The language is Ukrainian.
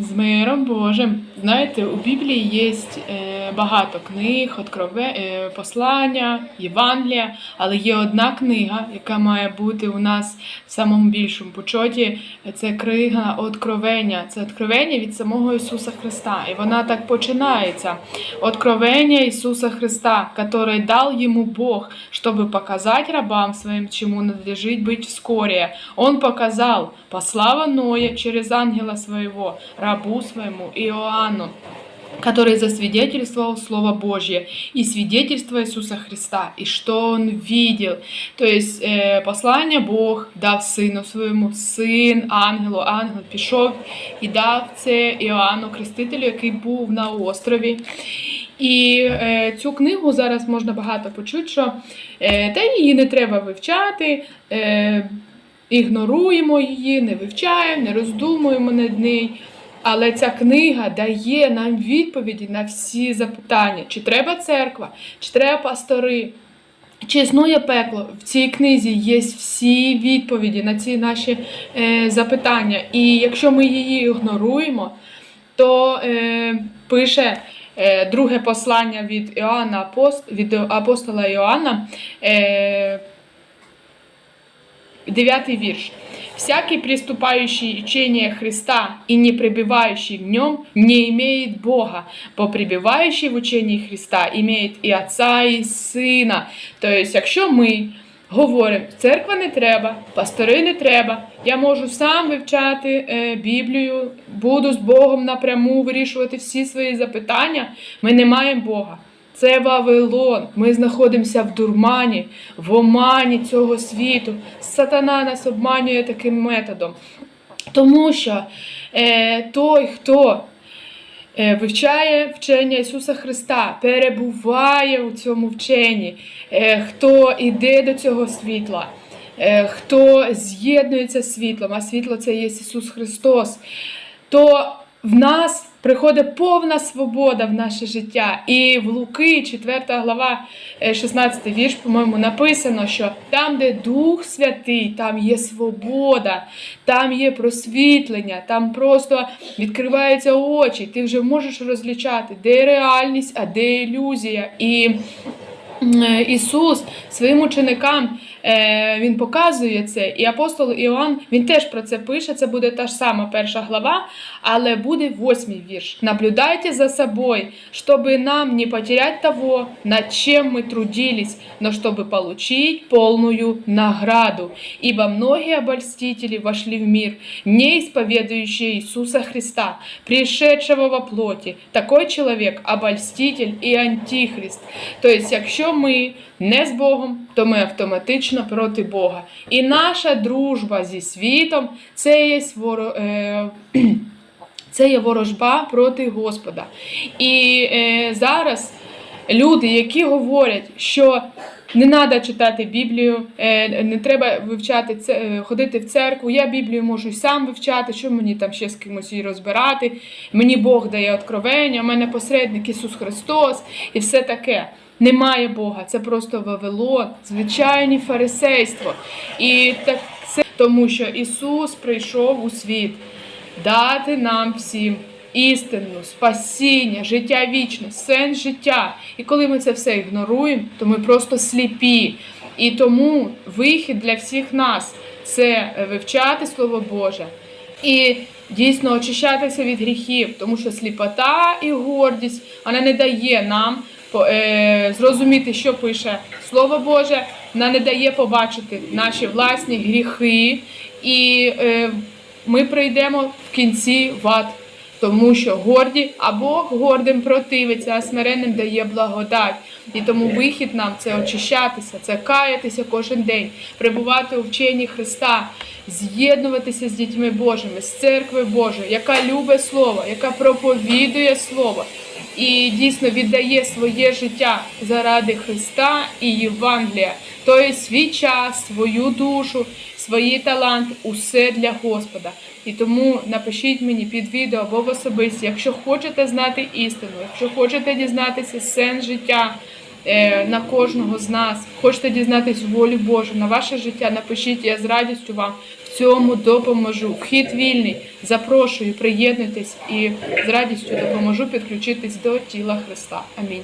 З миром Божим. Знаєте, у Біблії є е, багато книг, е, послання, Євангелія, але є одна книга, яка має бути у нас в самому більшому почоті. Це книга Откровення. Це откровення від самого Ісуса Христа. І вона так починається. Откровення Ісуса Христа, которое дал ему Бог, чтобы показать рабам своим, чему надлежит быть вскоре. Он показал, послав Ноя через ангела своего, рабу своему Иоанну, который засвидетельствовал Слово Божье и свидетельство Иисуса Христа, и что он видел. То есть е, послання Бог дав сину своєму, син ангелу, ангел пішов і дав це Іоанну Крестителю, який був на острові. І е, цю книгу зараз можна багато почути, що е, та її не треба вивчати. Е, ігноруємо її, не вивчаємо, не роздумуємо над нею. Але ця книга дає нам відповіді на всі запитання: чи треба церква, чи треба пастори, чи існує пекло. В цій книзі є всі відповіді на ці наші е, запитання. І якщо ми її ігноруємо, то е, пише е, друге послання від Іоанна від апостола Іоанна. Е, Девятый вирш. «Всякий, приступающий учение Христа и не пребывающий в нем, не имеет Бога, бо пребывающий в учении Христа имеет і Отца, і Сина». Тобто, якщо ми говоримо, церква не треба, пастори не треба, я можу сам вивчати е, Біблію, буду з Богом напряму вирішувати всі свої запитання, ми не маємо Бога. Це Вавилон. Ми знаходимося в дурмані, в омані цього світу. Сатана нас обманює таким методом. Тому що е, той, хто е, вивчає вчення Ісуса Христа, перебуває у цьому вченні, е, хто йде до цього світла, е, хто з'єднується з світлом, а світло це є Ісус Христос, то в нас приходить повна свобода в наше життя. І в Луки, 4 глава, е, 16 вірш, по-моєму, написано, що там, де Дух Святий, там є свобода, там є просвітлення, там просто відкриваються очі. Ти вже можеш розлічати, де реальність, а де ілюзія. І Е, Ісус своїм ученикам е, він показує це, і апостол Іоанн він теж про це пише. Це буде та ж сама перша глава, але буде восьмий вірш. Наблюдайте за собою, щоб нам не потерять того, над чим ми трудились, но чтобы получить полную награду. Ибо многие обольстители вошли в мир, не исповедующие Иисуса Христа, пришедшего во плоти. Такой человек обольститель і антихрист. Тобто, якщо ми не з Богом, то ми автоматично проти Бога. І наша дружба зі світом це є своро. е, це є ворожба проти Господа. І е, зараз люди, які говорять, що не треба читати Біблію, е, не треба вивчати е, ходити в церкву. Я Біблію можу сам вивчати, що мені там ще з кимось її розбирати. Мені Бог дає откровення, у мене посередник Ісус Христос і все таке. Немає Бога, це просто Вавилон, звичайне фарисейство. І так це тому, що Ісус прийшов у світ дати нам всім істину, спасіння, життя вічне, сенс життя. І коли ми це все ігноруємо, то ми просто сліпі. І тому вихід для всіх нас це вивчати Слово Боже. І дійсно очищатися від гріхів, тому що сліпота і гордість вона не дає нам е, зрозуміти, що пише Слово Боже, вона не дає побачити наші власні гріхи, і е, ми прийдемо в кінці в ад. Тому що горді або гордим противиться, а смиренним дає благодать. І тому вихід нам це очищатися, це каятися кожен день, перебувати у вченні Христа, з'єднуватися з дітьми Божими, з церкви Божої, яка любить Слово, яка проповідує Слово і дійсно віддає своє життя заради Христа і Євангелія, тобто свій час, свою душу, свої таланти, усе для Господа. І тому напишіть мені під відео або в особисті, якщо хочете знати істину, якщо хочете дізнатися сенс життя. Е, На кожного з нас хочете дізнатись волю Божу на ваше життя, напишіть, я з радістю вам в цьому допоможу. Вхід вільний. Запрошую, приєднуйтесь і з радістю допоможу підключитись до тіла Христа. Амінь.